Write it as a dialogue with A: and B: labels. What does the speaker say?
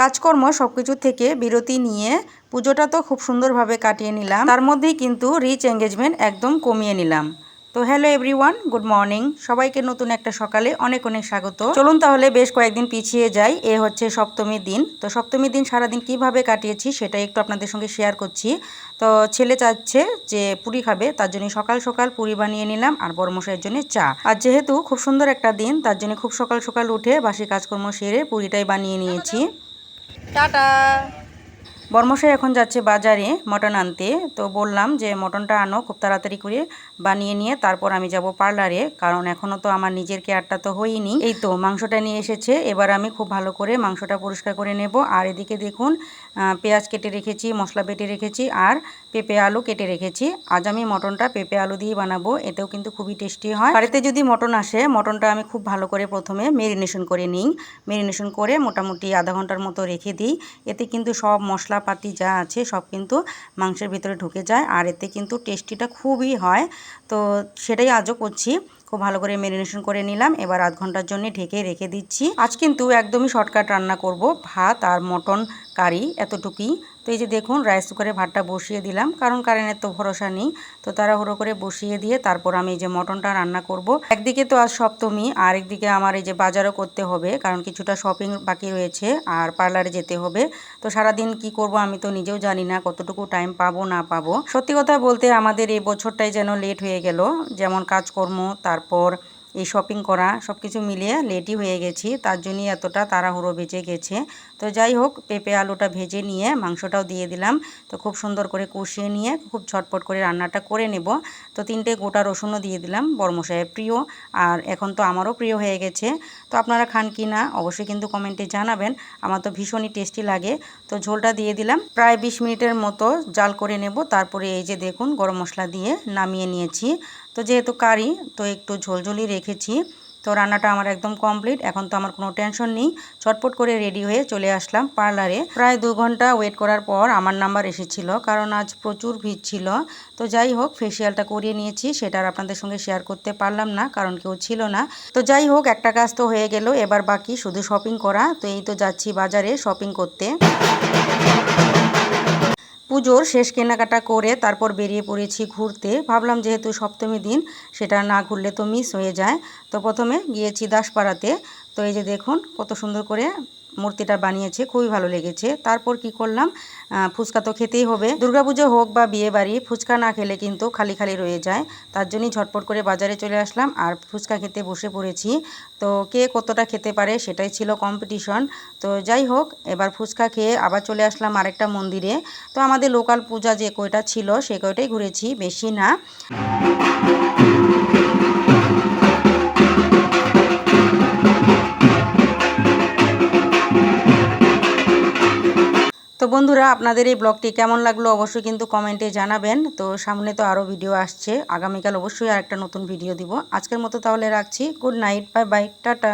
A: কাজকর্ম সব কিছু থেকে বিরতি নিয়ে পুজোটা তো খুব সুন্দরভাবে কাটিয়ে নিলাম। তার মধ্যেই কিন্তু রিচ এঙ্গেজমেন্ট একদম কমিয়ে নিলাম। তো হ্যালো এভরিওয়ান গুড মর্নিং সবাইকে নতুন একটা সকালে অনেক অনেক স্বাগত। চলুন তাহলে বেশ কয়েকদিন পিছিয়ে যাই, এ হচ্ছে সপ্তমীর দিন। তো সপ্তমীর দিন সারাদিন কীভাবে কাটিয়েছি সেটা একটু আপনাদের সঙ্গে শেয়ার করছি। তো ছেলে চাচ্ছে যে পুরি খাবে, তার জন্য সকাল সকাল পুরি বানিয়ে নিলাম আর বড়মশাইয়ের জন্য চা। আর যেহেতু খুব সুন্দর একটা দিন, তার জন্য খুব সকাল সকাল উঠে বাসি কাজকর্ম সেরে পুরিটাই বানিয়ে নিয়েছি। টাটা। বর্মশাই এখন যাচ্ছে বাজারে মটন আনতে। তো বললাম যে, মটনটা আনো, খুব তাড়াতাড়ি করে বানিয়ে নিয়ে তারপর আমি যাব পার্লারে। কারণ এখনও তো আমার নিজের কেয়ারটা তো হয়নি। এই তো, মাংসটা নিয়ে এসেছে। এবার আমি খুব ভালো করে মাংসটা পরিষ্কার করে নেব। আর এদিকে দেখুন পেঁয়াজ কেটে রেখেছি, মশলা বেটে রেখেছি, আর পেঁপে আলু কেটে রেখেছি। আজ আমি মটনটা পেঁপে আলু দিয়ে বানাবো। এতেও কিন্তু খুবই টেস্টি হয়। বাড়িতে যদি মটন আসে, মটনটা আমি খুব ভালো করে প্রথমে মেরিনেশন করে নিই। মেরিনেশন করে মোটামুটি আধা ঘণ্টার মতো রেখে দিই। এতে কিন্তু সব মশলাপাতি যা আছে সব কিন্তু মাংসের ভিতরে ঢুকে যায়। আর এতে কিন্তু টেস্টিটা খুবই হয়। তো সেটাই আজও করছি। খুব ভালো করে ম্যারিনেশন করে নিলাম। এবার আধ ঘণ্টার জন্য ঢেকে রেখে দিচ্ছি। আজ কিন্তু একদমই শর্টকাট রান্না করব। ভাত আর মটন কারি এতটুকুই। তো এই যে দেখুন রাইস কুকারে ভাতটা বসিয়ে দিলাম। কারণ কারেন্টের তো ভরসা নেই। তো তাড়াহুড়ো করে বসিয়ে দিয়ে তারপর আমি এই যে মটনটা রান্না করব। একদিকে তো আজ সপ্তমী আর একদিকে আমার এই যে বাজারও করতে হবে, কারণ কিছুটা শপিং বাকি রয়েছে আর পার্লারে যেতে হবে। তো সারাদিন কি করব আমি তো নিজেও জানি না, কতটুকু টাইম পাবো, না পাবো। সত্যি কথা বলতে আমাদের এই বছরটাই যেন লেট হয়ে গেল। যেমন কাজকর্ম, তারপর এই শপিং করা সব কিছু মিলিয়ে লেটই হয়ে গেছি, তার জন্যই এতটা তাড়াহুড়ো বেঁচে গেছে। তো যাই হোক, পেঁপে আলুটা ভেজে নিয়ে মাংসটাও দিয়ে দিলাম। তো খুব সুন্দর করে কষিয়ে নিয়ে খুব ঝটপট করে রান্নাটা করে নেব। তো তিনটে গোটা রসুনও দিয়ে দিলাম বর্মশায়ের প্রিয়। আর এখন তো আমারও প্রিয় হয়ে গেছে। তো আপনারা খান কি না, অবশ্যই কিন্তু কমেন্টে জানাবেন। আমার তো ভীষণই টেস্টি লাগে। তো ঝোলটা দিয়ে দিলাম, প্রায় বিশ মিনিটের মতো জাল করে নেব। তারপরে এই যে দেখুন, গরম মশলা দিয়ে নামিয়ে নিয়েছি। তো যেহেতু কারি, তো একটু ঝোলঝোলি রেখেছি। তো রান্নাটা আমার একদম কমপ্লিট এখন তো আমার কোনো টেনশন নেই। চটপট করে রেডি হয়ে চলে আসলাম পার্লারে প্রায় দু ঘণ্টা ওয়েট করার পর আমার নাম্বার এসেছিল, কারণ আজ প্রচুর ভিড় ছিল। তো যাই হোক ফেসিয়ালটা করিয়ে নিয়েছি, সেটা আর আপনাদের সঙ্গে শেয়ার করতে পারলাম না, কারণ কেউ ছিল না। তো যাই হোক, একটা কাজ তো হয়ে গেল, এবার বাকি শুধু শপিং করা। তো এই তো যাচ্ছি বাজারে শপিং করতে। পুজোর শেষ কেনাকাটা করে তারপর বেরিয়ে পড়েছি ঘুরতে। ভাবলাম যেহেতু সপ্তমী দিন, সেটা না ঘুরলে তো মিস হয়ে যায়। তো প্রথমে গিয়েছি দাসপাড়াতে। তো এই যে দেখুন, কত সুন্দর করে মূর্তিটা বানিয়েছে, খুবই ভালো লেগেছে। তারপর কি করলাম? ফুচকা তো খেতেই হবে। দুর্গাপুজো হোক বা বিয়ে বাড়ি, ফুচকা না খেলে কিন্তু খালি খালি রয়ে যায়। তার জন্যই ঝটপট করে বাজারে চলে আসলাম আর ফুচকা খেতে বসে পড়েছি। তো কে কতটা খেতে পারে সেটাই ছিল কম্পিটিশন তো যাই হোক, এবার ফুচকা খেয়ে আবার চলে আসলাম আরেকটা মন্দিরে। তো আমাদের লোকাল পূজা যে কয়টা ছিল সে কয়টাই ঘুরেছি, বেশি না। তো বন্ধুরা, আপনাদের এই ব্লগটি কেমন লাগল অবশ্যই কিন্তু কমেন্টে জানাবেন। তো সামনে তো আরও ভিডিও আসছে, আগামীকাল অবশ্যই আর একটা নতুন ভিডিও দিব। আজকের মতো তাহলে রাখছি। Good night, bye bye, tata.